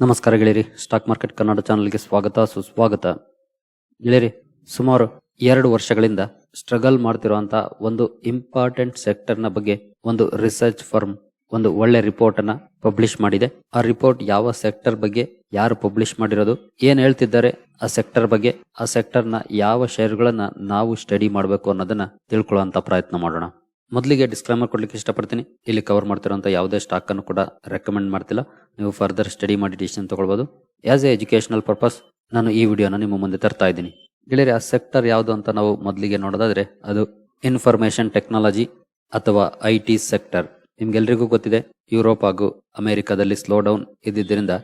ನಮಸ್ಕಾರ ಗೆಳೆಯರಿ. Stock market Kannada ಚಾನಲ್ಗೆ ಸ್ವಾಗತ, ಸುಸ್ವಾಗತ. ಗೆಳೆಯರಿ, ಸುಮಾರು ಎರಡು ವರ್ಷಗಳಿಂದ ಸ್ಟ್ರಗಲ್ ಮಾಡ್ತಿರುವಂತ ಒಂದು ಇಂಪಾರ್ಟೆಂಟ್ ಸೆಕ್ಟರ್ನ ಬಗ್ಗೆ ಒಂದು ರಿಸರ್ಚ್ ಫರ್ಮ್ ಒಂದು ಒಳ್ಳೆ ರಿಪೋರ್ಟ್ ಅನ್ನ ಪಬ್ಲಿಷ್ ಮಾಡಿದೆ. ಆ ರಿಪೋರ್ಟ್ ಯಾವ ಸೆಕ್ಟರ್ ಬಗ್ಗೆ, ಯಾರು ಪಬ್ಲಿಷ್ ಮಾಡಿರೋದು, ಏನ್ ಹೇಳ್ತಿದ್ದಾರೆ, ಆ ಸೆಕ್ಟರ್ ಬಗ್ಗೆ, ಆ ಸೆಕ್ಟರ್ನ ಯಾವ ಶೇರ್ಗಳನ್ನ ನಾವು ಸ್ಟಡಿ ಮಾಡಬೇಕು ಅನ್ನೋದನ್ನ ತಿಳ್ಕೊಳ್ಳುವಂತ ಪ್ರಯತ್ನ ಮಾಡೋಣ. ಮೊದಲಿಗೆ ಡಿಸ್ಕ್ರೈಮರ್ ಕೊಡ್ಲಿಕ್ಕೆ ಇಷ್ಟಪಡ್ತೀನಿ. ಇಲ್ಲಿ ಕವರ್ ಮಾಡ್ತಿರೋಂಥ ಯಾವುದೇ ಸ್ಟಾಕ್ ಅನ್ನು ಕೂಡ ರೆಕಮೆಂಡ್ ಮಾಡ್ತಿಲ್ಲ. ನೀವು ಫರ್ದರ್ ಸ್ಟಡಿ ಮಾಡಿ ಡಿಸಿಷನ್ ತಗೊಳ್ಬೋದು. ಆಸ್ ಎ ಎಜುಕೇಶನಲ್ ಪರ್ಪಸ್ ನಾನು ಈ ವಿಡಿಯೋನ ನಿಮ್ಮ ಮುಂದೆ ತರ್ತಾ ಇದ್ದೀನಿ. ಗೆಳೆಯರೆ, ಆ ಸೆಕ್ಟರ್ ಯಾವುದು ಅಂತ ನಾವು ಮೊದಲಿಗೆ ನೋಡೋದಾದ್ರೆ, ಅದು ಇನ್ಫಾರ್ಮೇಶನ್ ಟೆಕ್ನಾಲಜಿ ಅಥವಾ ಐ ಟಿ ಸೆಕ್ಟರ್ ನಿಮ್ಗೆಲ್ರಿಗೂ ಗೊತ್ತಿದೆ, ಯುರೋಪ್ ಹಾಗೂ ಅಮೆರಿಕಾದಲ್ಲಿ ಸ್ಲೋ ಡೌನ್ ಇದ್ದಿದ್ದರಿಂದ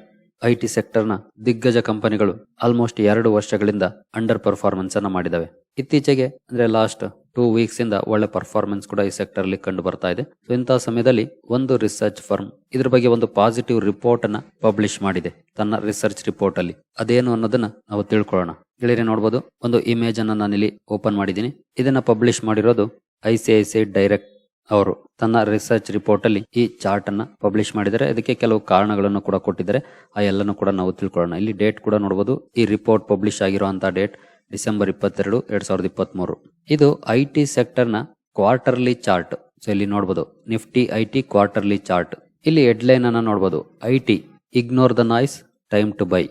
ಐ ಟಿ ಸೆಕ್ಟರ್ನ ದಿಗ್ಗಜ ಕಂಪನಿಗಳು ಆಲ್ಮೋಸ್ಟ್ ಎರಡು ವರ್ಷಗಳಿಂದ ಅಂಡರ್ ಪರ್ಫಾರ್ಮೆನ್ಸ್ ಅನ್ನ ಮಾಡಿದವೆ. ಇತ್ತೀಚೆಗೆ ಅಂದ್ರೆ ಲಾಸ್ಟ್ ಟೂ ವೀಕ್ಸ್ ಇಂದ ಒಳ್ಳೆ ಪರ್ಫಾರ್ಮೆನ್ಸ್ ಕೂಡ ಈ ಸೆಕ್ಟರ್ ಅಲ್ಲಿ ಕಂಡು ಬರ್ತಾ ಇದೆ. ಸೊ ಇಂತಹ ಸಮಯದಲ್ಲಿ ಒಂದು ರಿಸರ್ಚ್ ಫರ್ಮ್ ಇದ್ರ ಬಗ್ಗೆ ಒಂದು ಪಾಸಿಟಿವ್ ರಿಪೋರ್ಟ್ ಅನ್ನ ಪಬ್ಲಿಷ್ ಮಾಡಿದೆ ತನ್ನ ರಿಸರ್ಚ್ ರಿಪೋರ್ಟ್ ಅಲ್ಲಿ. ಅದೇನು ಅನ್ನೋದನ್ನ ನಾವು ತಿಳ್ಕೊಳ್ಳೋಣ. ಗೆಳೆಯರೆ ನೋಡಬಹುದು ಒಂದು ಇಮೇಜ್ ಅನ್ನ ಇಲ್ಲಿ ಓಪನ್ ಮಾಡಿದ್ದೀನಿ. ಇದನ್ನ ಪಬ್ಲಿಷ್ ಮಾಡಿರೋದು I C I C direct ಅವರು ತನ್ನ ರಿಸರ್ಚ್ ರಿಪೋರ್ಟ್ ಅಲ್ಲಿ ಈ ಚಾರ್ಟ್ ಅನ್ನ ಪಬ್ಲಿಷ್ ಮಾಡಿದ್ದಾರೆ. ಅದಕ್ಕೆ ಕೆಲವು ಕಾರಣಗಳನ್ನು ಕೂಡ ಕೊಟ್ಟಿದ್ದಾರೆ. ಆ ಎಲ್ಲನೂ ಕೂಡ ನಾವು ತಿಳ್ಕೊಳ್ಳೋಣ. ಇಲ್ಲಿ ಡೇಟ್ ಕೂಡ ನೋಡಬಹುದು ಈ ರಿಪೋರ್ಟ್ ಪಬ್ಲಿಷ್ ಆಗಿರುವಂತಹ ಡೇಟ್ ಡಿಸೆಂಬರ್ ಇಪ್ಪತ್ತೆರಡು, ಎರಡ್ ಸಾವಿರದ ಇಪ್ಪತ್ತ್ ಮೂರು ಇದು ಐ ಟಿ ಸೆಕ್ಟರ್ನ ಕ್ವಾರ್ಟರ್ಲಿ ಚಾರ್ಟ್ ಸೊ ಇಲ್ಲಿ ನೋಡಬಹುದು Nifty I T quarterly chart ಇಲ್ಲಿ ಹೆಡ್ಲೈನ್ ಅನ್ನ ನೋಡಬಹುದು I T ignore the noise time to buy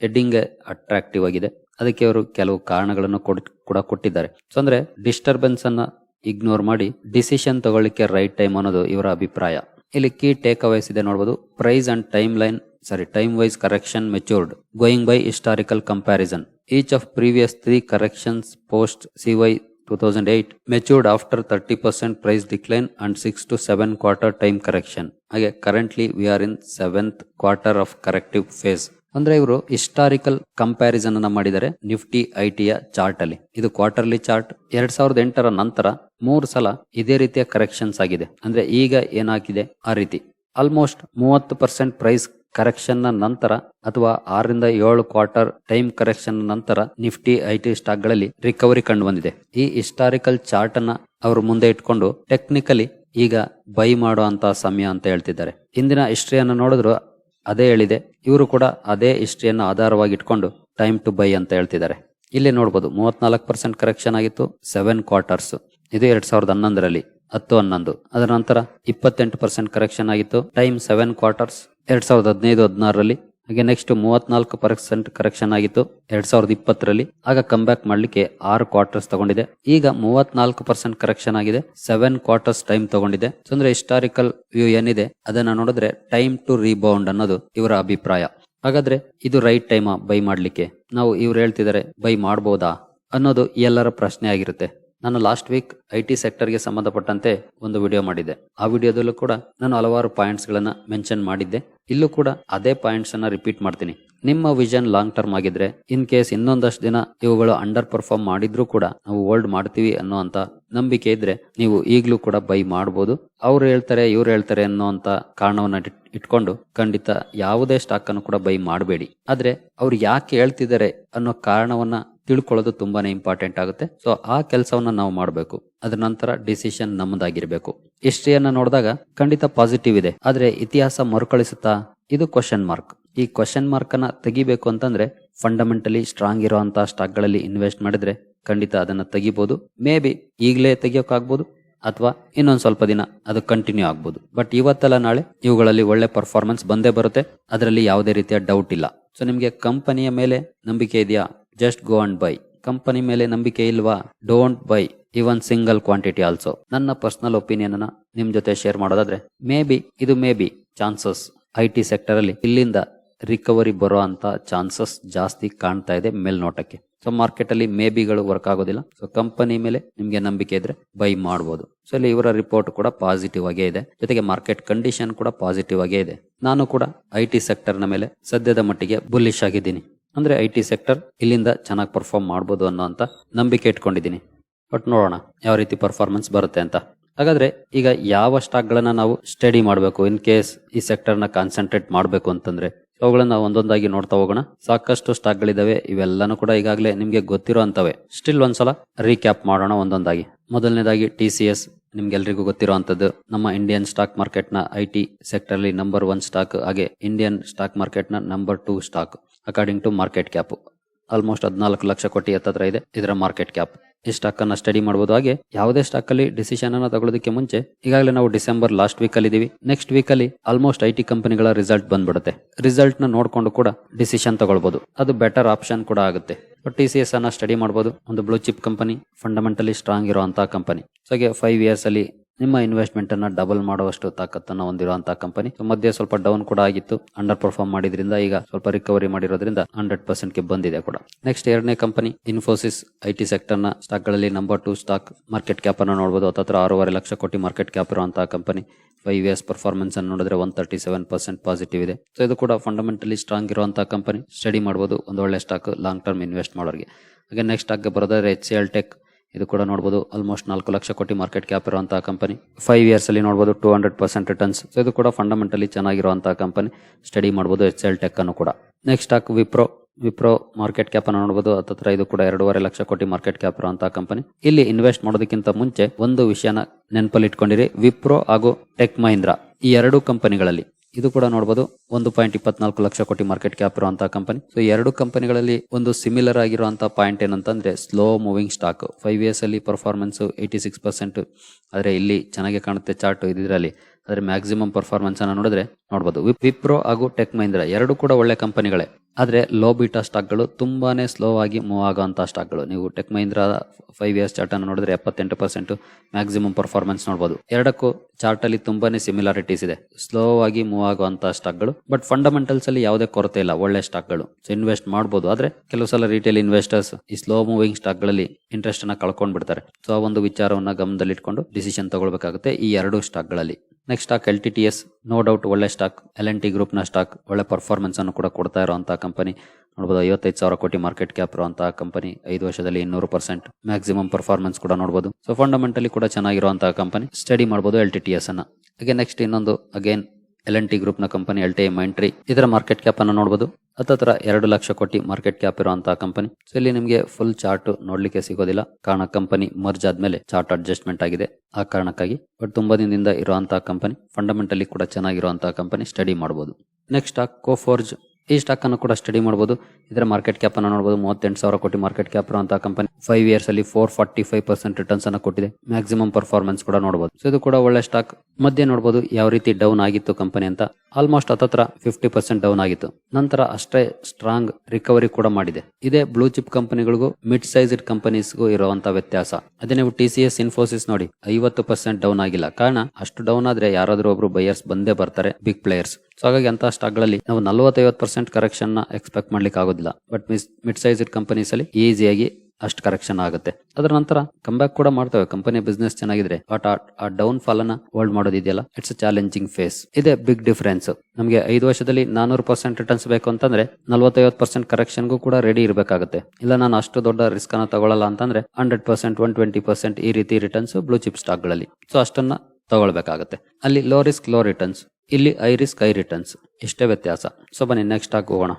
heading attractive ಆಗಿದೆ. ಅದಕ್ಕೆ ಅವರು ಕೆಲವು ಕಾರಣಗಳನ್ನು ಕೊಡ್- ಕೂಡ ಕೊಟ್ಟಿದ್ದಾರೆ. ಸೊ ಅಂದ್ರೆ ಡಿಸ್ಟರ್ಬೆನ್ಸ್ ಅನ್ನ ಇಗ್ನೋರ್ ಮಾಡಿ ಡಿಸಿಷನ್ ತಗೊಳ್ಳಿಕ್ಕೆ ರೈಟ್ ಟೈಮ್ ಅನ್ನೋದು ಇವರ ಅಭಿಪ್ರಾಯ. ಇಲ್ಲಿ ಕೀ ಟೇಕ್ ಅವೇಸ್ ಇದೆ ನೋಡಬಹುದು price and timeline sorry time wise correction matured going by historical comparison each of previous three corrections post CY two thousand eight matured after thirty percent price decline and six to seven quarter time correction ಹಾಗೆ currently we are in seventh quarter of corrective phase ಅಂದ್ರೆ ಇವರು historical comparison ಅನ್ನ ಮಾಡಿದರೆ Nifty ಐಟಿಯ chart ಅಲ್ಲಿ. ಇದು quarterly chart ಎರಡ್ ಸಾವಿರದ ಎಂಟರ ನಂತರ ಮೂರು ಸಲ ಇದೇ ರೀತಿಯ ಕರೆಕ್ಷನ್ಸ್ ಆಗಿದೆ. ಅಂದ್ರೆ ಈಗ ಏನಾಗಿದೆ? ಆ ರೀತಿ. ಆಲ್ಮೋಸ್ಟ್ ಮೂವತ್ತು ಪರ್ಸೆಂಟ್ ಪ್ರೈಸ್ ಕರೆಕ್ಷನ್ ನಂತರ ಅಥವಾ ಆರರಿಂದ ಏಳು ಕ್ವಾರ್ಟರ್ ಟೈಮ್ ಕರೆಕ್ಷನ್ ನಂತರ ನಿಫ್ಟಿ ಐ ಟಿ ಸ್ಟಾಕ್ಗಳಲ್ಲಿ ರಿಕವರಿ ಕಂಡು ಬಂದಿದೆ ಈ ಹಿಸ್ಟಾರಿಕಲ್ ಚಾರ್ಟ್ ಅನ್ನ ಅವರು ಮುಂದೆ ಇಟ್ಕೊಂಡು ಟೆಕ್ನಿಕಲಿ ಈಗ ಬೈ ಮಾಡುವಂತ ಸಮಯ ಅಂತ ಹೇಳ್ತಿದ್ದಾರೆ. ಇಂದಿನ ಹಿಸ್ಟ್ರಿಯನ್ನು ನೋಡಿದ್ರು ಅದೇ ಹೇಳಿದೆ. ಇವರು ಕೂಡ ಅದೇ ಹಿಸ್ಟ್ರಿಯನ್ನು ಆಧಾರವಾಗಿ ಇಟ್ಕೊಂಡು ಟೈಮ್ ಟು ಬೈ ಅಂತ ಹೇಳ್ತಿದ್ದಾರೆ. ಇಲ್ಲಿ ನೋಡಬಹುದು ಮೂವತ್ನಾಲ್ಕು ಪರ್ಸೆಂಟ್ ಕರೆಕ್ಷನ್ ಆಗಿತ್ತು ಸೆವೆನ್ ಕ್ವಾರ್ಟರ್ಸ್ ಇದು ಎರಡ್ ಸಾವಿರದ ಹನ್ನೊಂದರಲ್ಲಿ, ಹತ್ತು ಹನ್ನೊಂದು. ಅದರ ನಂತರ ಇಪ್ಪತ್ತೆಂಟು ಪರ್ಸೆಂಟ್ ಕರೆಕ್ಷನ್ ಆಗಿತ್ತು. ಟೈಮ್ ಸೆವೆನ್ ಕ್ವಾರ್ಟರ್ಸ್, ಎರಡ್ ಸಾವಿರದ ಹದಿನೈದು, ಹದಿನಾರರಲ್ಲಿ. ಹಾಗೆ ನೆಕ್ಸ್ಟ್ ಮೂವತ್ನಾಲ್ಕು ಪರ್ಸೆಂಟ್ ಕರೆಕ್ಷನ್ ಆಗಿತ್ತು, ಎರಡ್ ಸಾವಿರದ ಇಪ್ಪತ್ತರಲ್ಲಿ. ಆಗ ಬ್ಯಾಕ್ ಮಾಡ್ಲಿಕ್ಕೆ ಆರು ಕ್ವಾರ್ಟರ್ಸ್ ತಗೊಂಡಿದೆ. ಈಗ ಮೂವತ್ನಾಲ್ಕು ಪರ್ಸೆಂಟ್ ಕರೆಕ್ಷನ್ ಆಗಿದೆ, ಸೆವೆನ್ ಕ್ವಾರ್ಟರ್ಸ್ ಟೈಮ್ ತಗೊಂಡಿದೆ. ಅಂದ್ರೆ ಹಿಸ್ಟಾರಿಕಲ್ ವ್ಯೂ ಏನಿದೆ, ಅದನ್ನ ನೋಡಿದ್ರೆ ಟೈಮ್ ಟು ರೀಬೌಂಡ್ ಅನ್ನೋದು ಇವರ ಅಭಿಪ್ರಾಯ. ಹಾಗಾದ್ರೆ ಇದು ರೈಟ್ ಟೈಮ್ ಬೈ ಮಾಡ್ಲಿಕ್ಕೆ? ನಾವು ಇವ್ರು ಹೇಳ್ತಿದ್ದಾರೆ ಬೈ ಮಾಡಬಹುದಾ ಅನ್ನೋದು ಎಲ್ಲರ ಪ್ರಶ್ನೆ ಆಗಿರುತ್ತೆ. ನಾನು ಲಾಸ್ಟ್ ವೀಕ್ ಐ ಟಿ ಸೆಕ್ಟರ್ಗೆ ಸಂಬಂಧಪಟ್ಟಂತೆ ಒಂದು ವಿಡಿಯೋ ಮಾಡಿದ್ದೆ. ಆ ವಿಡಿಯೋದಲ್ಲೂ ಕೂಡ ನಾನು ಹಲವಾರು ಪಾಯಿಂಟ್ಸ್ಗಳನ್ನು ಮೆನ್ಷನ್ ಮಾಡಿದ್ದೆ. ಇಲ್ಲೂ ಕೂಡ ಅದೇ ಪಾಯಿಂಟ್ಸ್ ಅನ್ನ ರಿಪೀಟ್ ಮಾಡ್ತೀನಿ. ನಿಮ್ಮ ವಿಷನ್ ಲಾಂಗ್ ಟರ್ಮ್ ಆಗಿದ್ರೆ ಇನ್ ಕೇಸ್ ಇನ್ನೊಂದಷ್ಟು ದಿನ ಇವುಗಳು ಅಂಡರ್ ಪರ್ಫಾರ್ಮ್ ಮಾಡಿದ್ರೂ ಕೂಡ ನಾವು ಹೋಲ್ಡ್ ಮಾಡ್ತೀವಿ ಅನ್ನೋ ನಂಬಿಕೆ ಇದ್ರೆ ನೀವು ಈಗಲೂ ಕೂಡ ಬೈ ಮಾಡಬಹುದು ಅವ್ರು ಹೇಳ್ತಾರೆ, ಇವ್ರು ಹೇಳ್ತಾರೆ ಅನ್ನೋ ಅಂತ ಕಾರಣವನ್ನ ಇಟ್ಕೊಂಡು ಖಂಡಿತ ಯಾವುದೇ ಸ್ಟಾಕ್ ಅನ್ನು ಕೂಡ ಬೈ ಮಾಡಬೇಡಿ. ಆದ್ರೆ ಅವ್ರು ಯಾಕೆ ಹೇಳ್ತಿದ್ದಾರೆ ಅನ್ನೋ ಕಾರಣವನ್ನ ತಿಳ್ಕೊಳ್ಳೋದು ತುಂಬಾನೇ ಇಂಪಾರ್ಟೆಂಟ್ ಆಗುತ್ತೆ. ಸೊ ಆ ಕೆಲಸವನ್ನ ನಾವು ಮಾಡಬೇಕು. ಅದ್ರ ನಂತರ ಡಿಸಿಷನ್ ನಮ್ಮದಾಗಿರ್ಬೇಕು. ಹಿಸ್ಟ್ರಿಯನ್ನ ನೋಡಿದಾಗ ಖಂಡಿತ ಪಾಸಿಟಿವ್ ಇದೆ. ಆದ್ರೆ ಇತಿಹಾಸ ಮರುಕಳಿಸುತ್ತಾ? ಇದು ಕ್ವಶನ್ ಮಾರ್ಕ್ ಈ ಕ್ವಶನ್ ಮಾರ್ಕ್ ಅನ್ನ ತೆಗಿಬೇಕು ಅಂತಂದ್ರೆ ಫಂಡಮೆಂಟಲಿ ಸ್ಟ್ರಾಂಗ್ ಇರುವಂತಹ ಸ್ಟಾಕ್ಗಳಲ್ಲಿ ಇನ್ವೆಸ್ಟ್ ಮಾಡಿದ್ರೆ ಖಂಡಿತ ಅದನ್ನ ತೆಗಿಬಹುದು ಮೇ ಬಿ ಈಗಲೇ ತೆಗಿಯೋಕ್ಕಾಗ್ಬೋದು ಅಥವಾ ಇನ್ನೊಂದು ಸ್ವಲ್ಪ ದಿನ ಅದು ಕಂಟಿನ್ಯೂ ಆಗ್ಬೋದು. ಬಟ್ ಇವತ್ತಲ್ಲ ನಾಳೆ ಇವುಗಳಲ್ಲಿ ಒಳ್ಳೆ ಪರ್ಫಾರ್ಮೆನ್ಸ್ ಬಂದೇ ಬರುತ್ತೆ. ಅದರಲ್ಲಿ ಯಾವುದೇ ರೀತಿಯ ಡೌಟ್ ಇಲ್ಲ. ಸೊ ನಿಮಗೆ ಕಂಪನಿಯ ಮೇಲೆ ನಂಬಿಕೆ ಇದೆಯಾ? Just go and buy company ಮೇಲೆ ನಂಬಿಕೆ ಇಲ್ವಾ? Don't buy even single quantity also ನನ್ನ ಪರ್ಸನಲ್ ಒಪಿನಿಯನ್ ನಿಮ್ ಜೊತೆ ಶೇರ್ ಮಾಡೋದಾದ್ರೆ ಮೇ ಬಿ ಇದು maybe chances I T sector ಅಲ್ಲಿ ಇಲ್ಲಿಂದ ರಿಕವರಿ ಬರೋ ಅಂತ ಚಾನ್ಸಸ್ ಜಾಸ್ತಿ ಕಾಣ್ತಾ ಇದೆ ಮೇಲ್ನೋಟಕ್ಕೆ. ಸೊ ಮಾರ್ಕೆಟ್ ಅಲ್ಲಿ ಮೇ ಬಿಗಳು ವರ್ಕ್ ಆಗೋದಿಲ್ಲ. ಸೊ ಕಂಪನಿ ಮೇಲೆ ನಿಮ್ಗೆ ನಂಬಿಕೆ ಇದ್ರೆ ಬೈ ಮಾಡಬಹುದು ಸೊ ಇಲ್ಲಿ ಇವರ ರಿಪೋರ್ಟ್ ಕೂಡ ಪಾಸಿಟಿವ್ ಆಗೇ ಇದೆ. ಜೊತೆಗೆ ಮಾರ್ಕೆಟ್ ಕಂಡೀಷನ್ ಕೂಡ ಪಾಸಿಟಿವ್ ಆಗೇ ಇದೆ. ನಾನು ಕೂಡ ಐ ಟಿ ಸೆಕ್ಟರ್ನ ಮೇಲೆ ಸದ್ಯದ ಮಟ್ಟಿಗೆ ಬುಲ್ಲಿಶ್ ಆಗಿದ್ದೀನಿ. ಅಂದ್ರೆ ಐ ಟಿ ಸೆಕ್ಟರ್ ಇಲ್ಲಿಂದ ಚೆನ್ನಾಗಿ ಪರ್ಫಾರ್ಮ್ ಮಾಡ್ಬೋದು ಅನ್ನೋ ಅಂತ ನಂಬಿಕೆ ಇಟ್ಕೊಂಡಿದ್ದೀನಿ. ಬಟ್ ನೋಡೋಣ ಯಾವ ರೀತಿ ಪರ್ಫಾರ್ಮೆನ್ಸ್ ಬರುತ್ತೆ ಅಂತ. ಹಾಗಾದ್ರೆ ಈಗ ಯಾವ ಸ್ಟಾಕ್ ಗಳನ್ನ ನಾವು ಸ್ಟಡಿ ಮಾಡಬೇಕು ಇನ್ ಕೇಸ್ ಈ ಸೆಕ್ಟರ್ನ ಕಾನ್ಸಂಟ್ರೇಟ್ ಮಾಡಬೇಕು ಅಂತಂದ್ರೆ, ಅವುಗಳನ್ನ ಒಂದೊಂದಾಗಿ ನೋಡ್ತಾ ಹೋಗೋಣ. ಸಾಕಷ್ಟು ಸ್ಟಾಕ್ ಗಳಿದಾವೆ, ಇವೆಲ್ಲಾನು ಕೂಡ ಈಗಾಗಲೇ ನಿಮ್ಗೆ ಗೊತ್ತಿರೋ ಅಂತವೆ. ಸ್ಟಿಲ್ ಒಂದ್ಸಲ ರೀಕ್ಯಾಪ್ ಮಾಡೋಣ ಒಂದೊಂದಾಗಿ. ಮೊದಲನೇದಾಗಿ ಟಿ ಸಿ ಎಸ್ ನಿಮ್ಗೆಲ್ರಿಗೂ ಗೊತ್ತಿರುವಂತದ್ದು ನಮ್ಮ ಇಂಡಿಯನ್ ಸ್ಟಾಕ್ ಮಾರ್ಕೆಟ್ನ ಐ ಟಿ ಸೆಕ್ಟರ್ ಅಲ್ಲಿ ನಂಬರ್ ಒನ್ ಸ್ಟಾಕ್ ಹಾಗೆ Indian stock ಮಾರ್ಕೆಟ್ನ number two stock according to market cap almost ಹದಿನಾಲ್ಕು ಲಕ್ಷ ಕೋಟಿ ಹತ್ತತ್ರ ಇದೆ ಇದರ ಮಾರ್ಕೆಟ್ ಕ್ಯಾಪ್ ಈ ಸ್ಟಾಕ್ ಅನ್ನ ಸ್ಟಡಿ ಮಾಡಬಹುದು ಹಾಗೆ ಯಾವುದೇ ಸ್ಟಾಕ್ ಅಲ್ಲಿ ಡಿಸಿಷನ್ ಅನ್ನ ತಗೊಳ್ಳೋದಕ್ಕೆ ಮುಂಚೆ ಈಗಾಗಲೇ ನಾವು ಡಿಸೆಂಬರ್ ಲಾಸ್ಟ್ ವೀಕ್ ಅಲ್ಲಿ ಇದೀವಿ. ನೆಕ್ಸ್ಟ್ ವೀಕ್ ಅಲ್ಲಿ ಆಲ್ಮೋಸ್ಟ್ ಐ ಟಿ ಕಂಪನಿಗಳ ರಿಸಲ್ಟ್ ಬಂದ್ಬಿಡುತ್ತೆ. ರಿಸಲ್ಟ್ನ ನೋಡ್ಕೊಂಡು ಕೂಡ ಡಿಸಿಷನ್ ತಗೊಳ್ಬಹುದು ಅದು ಬೆಟರ್ ಆಪ್ಷನ್ ಕೂಡ ಆಗುತ್ತೆ. ಟಿ ಸಿ ಎಸ್ ಅನ್ನ ಸ್ಟಡಿ ಮಾಡಬಹುದು ಒಂದು blue chip company fundamentally strong ಇರುವಂತಹ ಕಂಪನಿ ಸೊ ಫೈವ್ ಇಯರ್ಸ್ ಅಲ್ಲಿ ನಿಮ್ಮ ಇನ್ವೆಸ್ಟ್ಮೆಂಟ್ ಅನ್ನ ಡಬಲ್ ಮಾಡುವಷ್ಟು ತಾಕತ್ತನ್ನು ಹೊಂದಿರುವಂತಹ ಕಂಪನಿ ಮಧ್ಯೆ ಸ್ವಲ್ಪ ಡೌನ್ ಕೂಡ ಆಗಿತ್ತು. ಅಂಡರ್ ಪರ್ಫಾರ್ಮ್ ಮಾಡಿದ್ರಿಂದ ಈಗ ಸ್ವಲ್ಪ ರಿಕವರಿ ಮಾಡಿರೋದ್ರಿಂದ ಹಂಡ್ರೆಡ್ ಪರ್ಸೆಂಟ್ಗೆ ಬಂದಿದೆ ಕೂಡ. ನೆಕ್ಸ್ಟ್ ಎರಡನೇ ಕಂಪನಿ ಇನ್ಫೋಸಿಸ್ ಐ ಟಿ ಸೆಕ್ಟರ್ನ ಸ್ಟಾಕ್ಗಳಲ್ಲಿ number two stock market cap ಅನ್ನು ನೋಡಬಹುದು ಹತ್ತತ್ರ ಆರೂವರೆ ಲಕ್ಷ ಕೋಟಿ ಮಾರ್ಕೆಟ್ ಕ್ಯಾಪ್ ಇರುವಂತಹ ಕಂಪನಿ ಫೈವ್ ಇಯರ್ಸ್ ಪರ್ಫಾರ್ಮೆನ್ಸ್ ಅನ್ನು ನೋಡಿದ್ರೆ one thirty seven percent positive ಇದೆ. ಸೊ ಇದು ಕೂಡ ಫಂಡಮೆಂಟಲಿ ಸ್ಟ್ರಾಂಗ್ ಇರುವಂತಹ ಕಂಪನಿ ಸ್ಟಡಿ ಮಾಡಬಹುದು ಒಂದು ಒಳ್ಳೆ ಸ್ಟಾಕ್ ಲಾಂಗ್ ಟರ್ಮ್ ಇನ್ವೆಸ್ಟ್ ಮಾಡೋರಿಗೆ. ಹಾಗೆ ನೆಕ್ಸ್ಟ್ ಸ್ಟಾಕ್ ಬರೋದಾದ್ರೆ ಎಚ್ ಸಿ ಎಲ್ ಟೆಕ್ ಇದು ಕೂಡ ನೋಡಬಹುದು ಆಲ್ಮೋಸ್ಟ್ ನಾಲ್ಕು ಲಕ್ಷ ಕೋಟಿ ಮಾರ್ಕೆಟ್ ಕ್ಯಾಪ್ ಇರುವಂತಹ ಕಂಪನಿ ಫೈವ್ ಇಯರ್ಸ್ ಅಲ್ಲಿ ನೋಡಬಹುದು ಟೂ ಹಂಡ್ರೆಡ್ ಪರ್ಸೆಂಟ್ ರಿಟರ್ನ್ಸ್ ಇದು ಕೂಡ ಫಂಡಮೆಂಟಲಿ ಚೆನ್ನಾಗಿರುವಂತಹ ಕಂಪನಿ ಸ್ಟಡಿ ಮಾಡಬಹುದು ಎಚ್ ಎಲ್ ಟೆಕ್ ಅನ್ನು ಕೂಡ. Next stock Wipro Wipro market cap ಅನ್ನು ನೋಡಬಹುದು ಹತ್ತತ್ರ ಇದು ಕೂಡ ಎರಡೂವರೆ ಲಕ್ಷ ಕೋಟಿ ಮಾರ್ಕೆಟ್ ಕ್ಯಾಪ್ ಇರುವಂತಹ ಕಂಪನಿ ಇಲ್ಲಿ ಇನ್ವೆಸ್ಟ್ ಮಾಡೋದಕ್ಕಿಂತ ಮುಂಚೆ ಒಂದು ವಿಷಯನ ನೆನಪಲ್ಲಿ ಇಟ್ಕೊಂಡಿರಿ. ವಿಪ್ರೋ ಹಾಗೂ ಟೆಕ್ ಮಹೀಂದ್ರ ಈ ಎರಡು ಕಂಪನಿಗಳಲ್ಲಿ ಇದು ಕೂಡ ನೋಡಬಹುದು ಒಂದು ಪಾಯಿಂಟ್ ಇಪ್ಪತ್ನಾಲ್ಕು ಲಕ್ಷ ಕೋಟಿ ಮಾರ್ಕೆಟ್ ಕ್ಯಾಪ್ ಇರುವಂತಹ ಕಂಪನಿ ಸೊ ಎರಡು ಕಂಪನಿಗಳಲ್ಲಿ ಒಂದು ಸಿಮಿಲರ್ ಆಗಿರುವಂತಹ ಪಾಯಿಂಟ್ ಏನಂತಂದ್ರೆ slow moving stock five years ಅಲ್ಲಿ ಪರ್ಫಾರ್ಮೆನ್ಸ್ ಏಯ್ಟಿ ಸಿಕ್ಸ್ ಪರ್ಸೆಂಟ್ ಆದ್ರೆ ಇಲ್ಲಿ ಚೆನ್ನಾಗಿ ಕಾಣುತ್ತೆ ಚಾರ್ಟ್ ಇದರಲ್ಲಿ. ಆದರೆ ಮ್ಯಾಕ್ಸಿಮಮ್ ಪರ್ಫಾರ್ಮೆನ್ಸ್ ಅನ್ನ ನೋಡಿದ್ರೆ ನೋಡಬಹುದು ವಿಪ್ರೋ ಹಾಗೂ ಟೆಕ್ ಮಹೀಂದ್ರ ಎರಡು ಕೂಡ ಒಳ್ಳೆ ಕಂಪನಿಗಳೇ. ಆದ್ರೆ ಲೋ ಬೀಟಾ ಸ್ಟಾಕ್ಗಳು ತುಂಬಾನೇ ಸ್ಲೋ ಆಗಿ ಮೂವ್ ಆಗುವಂತಹ ಸ್ಟಾಕ್ಗಳು ನೀವು tech Mahindra five years chart ಅನ್ನು ನೋಡಿದ್ರೆ ಎಪ್ಪತ್ತೆಂಟು ಪರ್ಸೆಂಟ್ ಮ್ಯಾಕ್ಸಿಮಮ್ ಪರ್ಫಾರ್ಮೆನ್ಸ್ ನೋಡಬಹುದು ಎರಡಕ್ಕೂ ಚಾರ್ಟ್ ಅಲ್ಲಿ ತುಂಬಾನೇ ಸಿಮಿಲಾರಿಟೀಸ್ ಇದೆ. ಸ್ಲೋ ಆಗಿ ಮೂವ್ ಆಗುವಂತಹ ಸ್ಟಾಕ್ಗಳು ಬಟ್ ಫಂಡಮೆಂಟಲ್ಸ್ ಅಲ್ಲಿ ಯಾವುದೇ ಕೊರತೆ ಇಲ್ಲ. ಒಳ್ಳೆ ಸ್ಟಾಕ್ಗಳು ಇನ್ವೆಸ್ಟ್ ಮಾಡಬಹುದು ಆದ್ರೆ ಕೆಲವು ಸಲ ರಿಟೇಲ್ ಇನ್ವೆಸ್ಟರ್ಸ್ ಈ ಸ್ಲೋ ಮೂವಿಂಗ್ ಸ್ಟಾಕ್ಗಳಲ್ಲಿ ಇಂಟ್ರೆಸ್ಟ್ ಅನ್ನ ಕಳ್ಕೊಂಡ್ ಬಿಡ್ತಾರೆ. ಸೊ ಒಂದು ವಿಚಾರವನ್ನ ಗಮನದಲ್ಲಿಟ್ಕೊಂಡು ಡಿಸಿಷನ್ ತಗೊಳ್ಬೇಕಾಗುತ್ತೆ ಈ ಎರಡು ಸ್ಟಾಕ್ಗಳಲ್ಲಿ next stock L T T S no doubt ಒಳ್ಳೆ ಸ್ಟಾಕ್ ಎಲ್ ಎನ್ ಟಿ ಗ್ರೂಪ್ನ ಸ್ಟಾಕ್ ಒಳ್ಳೆ ಪರ್ಫಾರ್ಮೆನ್ಸ್ ಅನ್ನು ಕೂಡ ಕೊಡ್ತಾ ಇರುವಂತಹ ಕಂಪನಿ ನೋಡಬಹುದು ಐವತ್ತೈದು ಸಾವಿರ ಕೋಟಿ ಮಾರ್ಕೆಟ್ ಕ್ಯಾಪ್ ಇರುವಂತಹ ಕಂಪನಿ ಐದು ವರ್ಷದಲ್ಲಿ ಇನ್ನೂರು ಪರ್ಸೆಂಟ್ ಮ್ಯಾಕ್ಸಿಮಮ್ ಪರ್ಫಾರ್ಮೆನ್ಸ್ ಕೂಡ ನೋಡಬಹುದು ಸೊ ಫಂಡಮೆಂಟಲಿ ಕೂಡ ಚೆನ್ನಾಗಿರುವಂತಹ ಕಂಪನಿ ಸ್ಟಡಿ ಮಾಡಬಹುದು ಎಲ್ ಟಿ ಟಿ ಎಸ್ ಅನ್ನ. ಹಾಗೆ ನೆಕ್ಸ್ಟ್ ಇನ್ನೊಂದು ಅಗೇನ್ ಎಲ್ ಎನ್ ಟಿ ಗ್ರೂಪ್ನ ಕಂಪನಿ ಎಲ್ ಟಿ ಮೈಂಟ್ರಿ ಇದರ ಮಾರ್ಕೆಟ್ ಕ್ಯಾಪ್ ಅನ್ನು ನೋಡಬಹುದು ಹತ್ತತ್ರ ಎರಡು ಲಕ್ಷ ಕೋಟಿ ಮಾರ್ಕೆಟ್ ಕ್ಯಾಪ್ ಇರುವಂತಹ ಕಂಪನಿ ಸೊ ಇಲ್ಲಿ ನಿಮಗೆ ಫುಲ್ ಚಾರ್ಟ್ ನೋಡ್ಲಿಕ್ಕೆ ಸಿಗೋದಿಲ್ಲ. ಕಾರಣ ಕಂಪನಿ ಮರ್ಜ್ ಆದ್ಮೇಲೆ ಚಾರ್ಟ್ ಅಡ್ಜಸ್ಟ್ಮೆಂಟ್ ಆಗಿದೆ ಆ ಕಾರಣಕ್ಕಾಗಿ. ಬಟ್ ತುಂಬಾ ದಿನದಿಂದ ಇರುವಂತಹ ಕಂಪನಿ ಫಂಡಮೆಂಟಲಿ ಕೂಡ ಚೆನ್ನಾಗಿರುವಂತಹ ಕಂಪನಿ ಸ್ಟಡಿ ಮಾಡಬಹುದು ನೆಕ್ಸ್ಟ್ ಸ್ಟಾಕ್ ಕೋಫೋರ್ಜ್ ಈ ಸ್ಟಾಕ್ ಅನ್ನು ಕೂಡ ಸ್ಟಡಿ ಮಾಡಬಹುದು ಇದರ ಮಾರ್ಕೆಟ್ ಕ್ಯಾಪ್ ಅನ್ನು ನೋಡಬಹುದು ಮೂವತ್ತೆಂಟು ಸಾವಿರ ಕೋಟಿ ಮಾರ್ಕೆಟ್ ಕ್ಯಾಪ್ ಇರುವಂತಹ ಕಂಪನಿ ಫೈವ್ ಇಯರ್ಸ್ ಅಲ್ಲಿ four forty five percent returns ಅನ್ನು ಕೊಟ್ಟಿದೆ. ಮ್ಯಾಕ್ಸಿಮಮ್ ಪರ್ಫಾರ್ಮೆನ್ಸ್ ಕೂಡ ನೋಡಬಹುದು ಸೊ ಇದು ಕೂಡ ಒಳ್ಳೆ ಸ್ಟಾಕ್ ಮಧ್ಯೆ ನೋಡ್ಬೋದು ಯಾವ ರೀತಿ ಡೌನ್ ಆಗಿತ್ತು ಕಂಪನಿ ಅಂತ. ಆಲ್ಮೋಸ್ಟ್ ಹತ್ತತ್ರ ಫಿಫ್ಟಿ ಪರ್ಸೆಂಟ್ ಡೌನ್ ಆಗಿತ್ತು. ನಂತರ ಅಷ್ಟೇ ಸ್ಟ್ರಾಂಗ್ ರಿಕವರಿ ಕೂಡ ಮಾಡಿದೆ. ಇದೇ ಬ್ಲೂ ಚಿಪ್ ಕಂಪನಿಗಳಿಗೂ ಮಿಡ್ ಸೈಜ್ಡ್ ಕಂಪನೀಸ್ಗೂ ಇರುವಂತಹ ವ್ಯತ್ಯಾಸ. ಅದೇ ನೀವು ಟಿ ಸಿ ಎಸ್ ಇನ್ಫೋಸಿಸ್ ನೋಡಿ, ಐವತ್ತು ಪರ್ಸೆಂಟ್ ಡೌನ್ ಆಗಿಲ್ಲ. ಕಾರಣ, ಅಷ್ಟು ಡೌನ್ ಆದ್ರೆ ಯಾರಾದ್ರೂ ಒಬ್ರು ಬೈಯರ್ಸ್ ಬಂದೇ ಬರ್ತಾರೆ ಬಿಗ್ ಪ್ಲೇಯರ್ಸ್ ಸೊ ಹಾಗಾಗಿ ಅಂತ ಸ್ಟಾಕ್ಗಳಲ್ಲಿ ನಾವು ನಲವತ್ತೈವತ್ತು ಪರ್ಸೆಂಟ್ ಕರೆಕ್ಷನ್ ಎಕ್ಸ್ಪೆಕ್ಟ್ ಮಾಡ್ಲಿಕ್ಕೆ ಆಗೋದಿಲ್ಲ but miss mid sized companies ಅಲ್ಲಿ ಈಸಿಯಾಗಿ ಅಷ್ಟು ಕರೆಕ್ಷನ್ ಆಗುತ್ತೆ. ಅದರ ನಂತರ ಕಂಬ್ಯಾಕ್ ಕೂಡ ಮಾಡ್ತವೆ. ಕಂಪನಿ ಬಿಸ್ನೆಸ್ ಚೆನ್ನಾಗಿದ್ರೆ ಬಟ್ ಆ ಡೌನ್ ಫಾಲ್ ಅನ್ನ ಹೋಲ್ಡ್ ಮಾಡೋದಿದೆಯಲ್ಲ ಇಟ್ಸ್ ಚಾಲೆಂಜಿಂಗ್ ಫೇಸ್ ಇದೆ ಬಿಗ್ ಡಿಫರೆನ್ಸ್ ನಮಗೆ ಐದು ವರ್ಷದಲ್ಲಿ ನಾನೂರು ಪರ್ಸೆಂಟ್ ರಿಟರ್ನ್ಸ್ ಬೇಕು ಅಂತಂದ್ರೆ ನಲವತ್ತೈವತ್ತು ಪರ್ಸೆಂಟ್ ಕರೆಕ್ಷನ್ಗೂ ಕೂಡ ರೆಡಿ ಇರಬೇಕಾಗುತ್ತೆ. ಇಲ್ಲ ನಾನು ಅಷ್ಟು ದೊಡ್ಡ ರಿಸ್ಕ್ ಅನ್ನ ತಗೊಳ್ಳಲ್ಲ ಅಂತಂದ್ರೆ hundred percent one twenty percent ಈ ರೀತಿ ರಿಟರ್ನ್ಸ್ ಬ್ಲೂ ಚಿಪ್ ಸ್ಟಾಕ್ಗಳಲ್ಲಿ ಸೊ ಅಷ್ಟನ್ನ ತಗೊಳ್ಬೇಕಾಗುತ್ತೆ. ಅಲ್ಲಿ ಲೋ ರಿಸ್ಕ್ ಲೋ ರಿಟರ್ನ್ಸ್ ಇಲ್ಲಿ ಐ ರಿಸ್ಕ್ ಐ ರಿಟರ್ನ್ಸ್ ಇಷ್ಟೇ ವ್ಯತ್ಯಾಸ. ಸೊ ಬನ್ನಿ ನೆಕ್ಸ್ಟ್ ಸ್ಟಾಕ್ ಹೋಗೋಣ.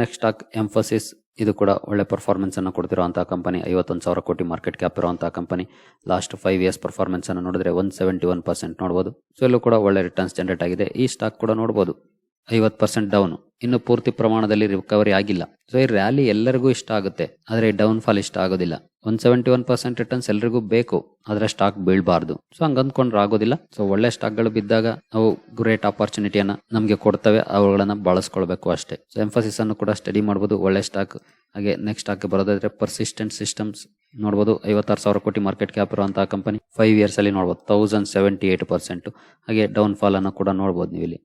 ನೆಕ್ಸ್ಟ್ ಸ್ಟಾಕ್ ಎಂಫೋಸಿಸ್ ಇದು ಕೂಡ ಒಳ್ಳೆ ಪರ್ಫಾರ್ಮೆನ್ಸ್ ಅನ್ನು ಕೊಡ್ತಿರುವಂತಹ ಕಂಪನಿ ಐವತ್ತೊಂದು ಸಾವಿರ ಕೋಟಿ ಮಾರ್ಕೆಟ್ ಕ್ಯಾಪ್ ಇರುವಂತಹ company last five years performance ಅನ್ನು ನೋಡಿದ್ರೆ ಒನ್ ಸೆವೆಂಟಿ ಒನ್ ಪರ್ಸೆಂಟ್ ನೋಡಬಹುದು ಸೊ ಇಲ್ಲೂ ಕೂಡ ಒಳ್ಳೆ ರಿಟರ್ನ್ಸ್ ಜನರೇಟ್ ಆಗಿದೆ. ಈ ಸ್ಟಾಕ್ ಕೂಡ ನೋಡಬಹುದು ಐವತ್ತು ಪರ್ಸೆಂಟ್ ಡೌನ್. ಇನ್ನು ಪೂರ್ತಿ ಪ್ರಮಾಣದಲ್ಲಿ ರಿಕವರಿ ಆಗಿಲ್ಲ. ಸೊ ಈ ರ್ಯಾಲಿ ಎಲ್ಲರಿಗೂ ಇಷ್ಟ ಆಗುತ್ತೆ. ಆದ್ರೆ ಡೌನ್ ಫಾಲ್ ಇಷ್ಟ ಆಗೋದಿಲ್ಲ. One seventy one percent returns ಎಲ್ರಿಗೂ ಬೇಕು. ಆದರೆ ಸ್ಟಾಕ್ ಬೀಳಬಾರ್ದು. ಸೊ ಹಂಗಂದ್ಕೊಂಡ್ರೆ ಆಗೋದಿಲ್ಲ. ಸೊ ಒಳ್ಳೆ ಸ್ಟಾಕ್ಗಳು ಬಿದ್ದಾಗ, ಅವು ಗ್ರೇಟ್ ಆಪರ್ಚುನಿಟಿಯನ್ನ ನಮಗೆ ಕೊಡ್ತವೆ. ಅವುಗಳನ್ನ ಬಳಸ್ಕೊಳ್ಬೇಕು ಅಷ್ಟೇ. ಸೊ ಎಂಫಸಿಸ್ ಅನ್ನು ಕೂಡ ಸ್ಟಡಿ ಮಾಡಬಹುದು ಒಳ್ಳೆ ಸ್ಟಾಕ್ ಹಾಗೆ ನೆಕ್ಸ್ಟ್ ಸ್ಟಾಕ್ ಬರೋದಾದ್ರೆ ಪರ್ಸಿಸ್ಟೆಂಟ್ ಸಿಸ್ಟಮ್ಸ್ ನೋಡಬಹುದು ಐವತ್ತಾರು ಸಾವಿರ ಕೋಟಿ ಮಾರ್ಕೆಟ್ ಕ್ಯಾಪ್ ಇರುವಂತಹ ಕಂಪನಿ ಫೈವ್ ಇಯರ್ಸ್ ಅಲ್ಲಿ ನೋಡಬಹುದು ತೌಸಂಡ್ ಸೆವೆಂಟಿ ಏಟ್ ಪರ್ಸೆಂಟ್ ಹಾಗೆ ಡೌನ್ ಫಾಲ್ ಅನ್ನು ಕೂಡ ನೋಡಬಹುದು ನೀವು ಇಲ್ಲಿ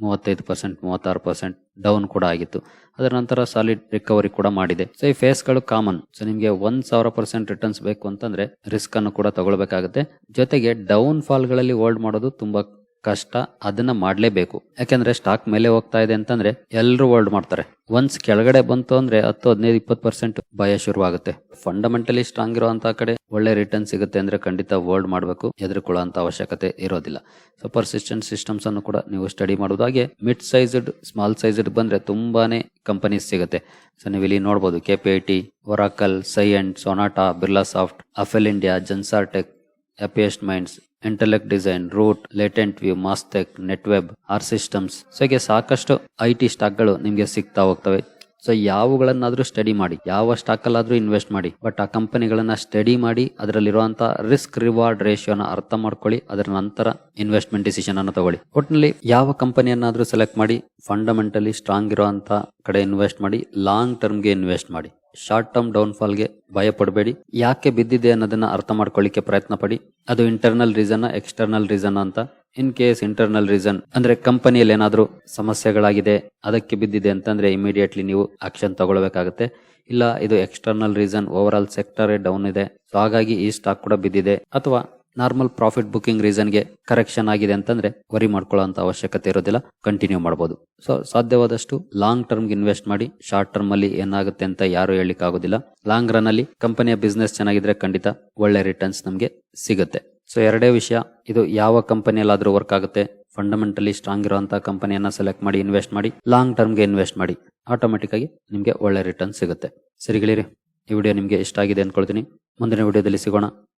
ಮೂವತ್ತೈದು ಪರ್ಸೆಂಟ್ ಮೂವತ್ತಾರು ಪರ್ಸೆಂಟ್ ಡೌನ್ ಕೂಡ ಆಗಿತ್ತು. ಅದರ ನಂತರ ಸಾಲಿಡ್ ರಿಕವರಿ ಕೂಡ ಮಾಡಿದೆ. ಸೊ ಈ ಫೇಸ್ಗಳು ಕಾಮನ್ ಸೊ ನಿಮಗೆ ಒಂದ್ ಸಾವಿರ ಪರ್ಸೆಂಟ್ ರಿಟರ್ನ್ಸ್ ಬೇಕು ಅಂತಂದ್ರೆ ರಿಸ್ಕ್ ಅನ್ನು ಕೂಡ ತಗೊಳ್ಬೇಕಾಗುತ್ತೆ. ಜೊತೆಗೆ ಡೌನ್ ಫಾಲ್ಗಳಲ್ಲಿ ಹೋಲ್ಡ್ ಮಾಡೋದು ತುಂಬಾ ಕಷ್ಟ ಅದನ್ನ ಮಾಡಲೇಬೇಕು. ಯಾಕೆಂದ್ರೆ ಸ್ಟಾಕ್ ಮೇಲೆ ಹೋಗ್ತಾ ಇದೆ ಅಂತಂದ್ರೆ ಎಲ್ಲರೂ ಹೋಲ್ಡ್ ಮಾಡ್ತಾರೆ. ಒನ್ಸ್ ಕೆಳಗಡೆ ಬಂತು ಅಂದ್ರೆ ಹತ್ತು, ಹದಿನೈದು, ಇಪ್ಪತ್ತು ಪರ್ಸೆಂಟ್ ಭಯ ಶುರುವಾಗುತ್ತೆ. ಫಂಡಮೆಂಟಲಿ ಸ್ಟ್ರಾಂಗ್ ಇರುವಂತಹ ಕಡೆ ಒಳ್ಳೆ ರಿಟರ್ನ್ ಸಿಗುತ್ತೆ ಅಂದ್ರೆ ಖಂಡಿತ ಹೋಲ್ಡ್ ಮಾಡಬೇಕು. ಎದುರುಕೊಳ್ಳುವಂತ ಅವಶ್ಯಕತೆ ಇರೋದಿಲ್ಲ. ಸೊ ಪರ್ಸಿಸ್ಟೆಂಟ್ ಸಿಸ್ಟಮ್ಸ್ ಅನ್ನು ಕೂಡ ನೀವು ಸ್ಟಡಿ ಮಾಡೋದಾಗೆ ಮಿಡ್ ಸೈಜ್ಡ್ ಸ್ಮಾಲ್ ಸೈಜ್ಡ್ ಬಂದ್ರೆ ತುಂಬಾನೇ ಕಂಪನೀಸ್ ಸಿಗುತ್ತೆ. ಸೊ ನೀವು ಇಲ್ಲಿ ನೋಡಬಹುದು K P I T Oracle Cyient Sonata Birlasoft Affle India Zensar Tech happiest minds Intellect Design Route Latent View Mastek Netweb R Systems so ಹೀಗೆ ಸಾಕಷ್ಟು I T ಸ್ಟಾಕ್ಗಳು ನಿಮಗೆ ಸಿಗ್ತಾ ಹೋಗ್ತವೆ. ಸೊ ಯಾವುಗಳನ್ನಾದ್ರೂ ಸ್ಟಡಿ ಮಾಡಿ, ಯಾವ ಸ್ಟಾಕ್ ಅಲ್ಲಾದ್ರೂ ಇನ್ವೆಸ್ಟ್ ಮಾಡಿ ಬಟ್ ಆ ಕಂಪನಿಗಳನ್ನು ಸ್ಟಡಿ ಮಾಡಿ ಅದರಲ್ಲಿರುವಂಥ ರಿಸ್ಕ್ ರಿವಾರ್ಡ್ ರೇಷಿಯೋನ ಅರ್ಥ ಮಾಡ್ಕೊಳ್ಳಿ, ಅದರ ನಂತರ ಇನ್ವೆಸ್ಟ್ಮೆಂಟ್ ಡಿಸಿಷನ್ ಅನ್ನು ತಗೊಳ್ಳಿ. ಒಟ್ಟಿನಲ್ಲಿ ಯಾವ ಕಂಪನಿಯನ್ನಾದರೂ ಸೆಲೆಕ್ಟ್ ಮಾಡಿ ಫಂಡಮೆಂಟಲಿ ಸ್ಟ್ರಾಂಗ್ ಇರುವಂತ ಕಡೆ ಇನ್ವೆಸ್ಟ್ ಮಾಡಿ ಲಾಂಗ್ ಟರ್ಮ್ಗೆ ಇನ್ವೆಸ್ಟ್ ಮಾಡಿ. ಶಾರ್ಟ್ ಟರ್ಮ್ ಡೌನ್ಫಾಲ್ಗೆ ಭಯ ಪಡಬೇಡಿ ಯಾಕೆ ಬಿದ್ದಿದೆ ಅನ್ನೋದನ್ನ ಅರ್ಥ ಮಾಡ್ಕೊಳ್ಳಿಕ್ಕೆ ಪ್ರಯತ್ನ ಪಡಿ ಅದು ಇಂಟರ್ನಲ್ ರೀಸನ್ ಎಕ್ಸ್ಟರ್ನಲ್ ರೀಸನ್ ಅಂತ. ಇನ್ ಕೇಸ್ ಇಂಟರ್ನಲ್ ರೀಸನ್ ಅಂದ್ರೆ ಕಂಪನಿಯಲ್ಲಿ ಏನಾದರೂ ಸಮಸ್ಯೆಗಳಾಗಿದೆ, ಅದಕ್ಕೆ ಬಿದ್ದಿದೆ ಅಂತಂದ್ರೆ ಇಮಿಡಿಯೇಟ್ಲಿ ನೀವು ಆಕ್ಷನ್ ತಗೊಳ್ಬೇಕಾಗುತ್ತೆ. ಇಲ್ಲ, ಇದು external reason over all sector down ಇದೆ. ಸೊ ಹಾಗಾಗಿ ಈ ಸ್ಟಾಕ್ ಕೂಡ ಬಿದ್ದಿದೆ. ಅಥವಾ ನಾರ್ಮಲ್ ಪ್ರಾಫಿಟ್ ಬುಕಿಂಗ್ ರೀಸನ್ಗೆ ಕರೆಕ್ಷನ್ ಆಗಿದೆ ಅಂತಂದ್ರೆ ವರಿ ಮಾಡ್ಕೊಳ್ಳೋಂಥ ಅವಶ್ಯಕತೆ ಇರೋದಿಲ್ಲ, ಕಂಟಿನ್ಯೂ ಮಾಡಬಹುದು ಸೊ, ಸಾಧ್ಯವಾದಷ್ಟು ಲಾಂಗ್ ಟರ್ಮ್ಗೆ ಇನ್ವೆಸ್ಟ್ ಮಾಡಿ, ಶಾರ್ಟ್ ಟರ್ಮ್ ಅಲ್ಲಿ ಏನಾಗುತ್ತೆ ಅಂತ ಯಾರು ಹೇಳಲಿಕ್ಕೆ ಆಗೋದಿಲ್ಲ ಲಾಂಗ್ ರನ್ ಅಲ್ಲಿ ಕಂಪನಿಯ ಬಿಸ್ನೆಸ್ ಚೆನ್ನಾಗಿದ್ರೆ ಖಂಡಿತ ಒಳ್ಳೆ ರಿಟರ್ನ್ಸ್ ನಮಗೆ ಸಿಗುತ್ತೆ. ಸೊ, ಎರಡೇ ವಿಷಯ, ಇದು ಯಾವ ಕಂಪನಿಯಲ್ಲಾದ್ರೂ ವರ್ಕ್ ಆಗುತ್ತೆ, ಫಂಡಮೆಂಟಲಿ ಸ್ಟ್ರಾಂಗ್ ಇರುವಂತಹ ಕಂಪನಿಯನ್ನ ಸೆಲೆಕ್ಟ್ ಮಾಡಿ, ಇನ್ವೆಸ್ಟ್ ಮಾಡಿ, ಲಾಂಗ್ ಟರ್ಮ್ಗೆ ಇನ್ವೆಸ್ಟ್ ಮಾಡಿ ಆಟೋಮೆಟಿಕ್ ಆಗಿ ನಿಮಗೆ ಒಳ್ಳೆ ರಿಟರ್ನ್ ಸಿಗುತ್ತೆ. ಸರಿಗಳಿರಿ, ಈ ವಿಡಿಯೋ ನಿಮಗೆ ಇಷ್ಟ ಆಗಿದೆ ಅನ್ಕೊಳ್ತೀನಿ. ಮುಂದಿನ ವಿಡಿಯೋದಲ್ಲಿ ಸಿಗೋಣ.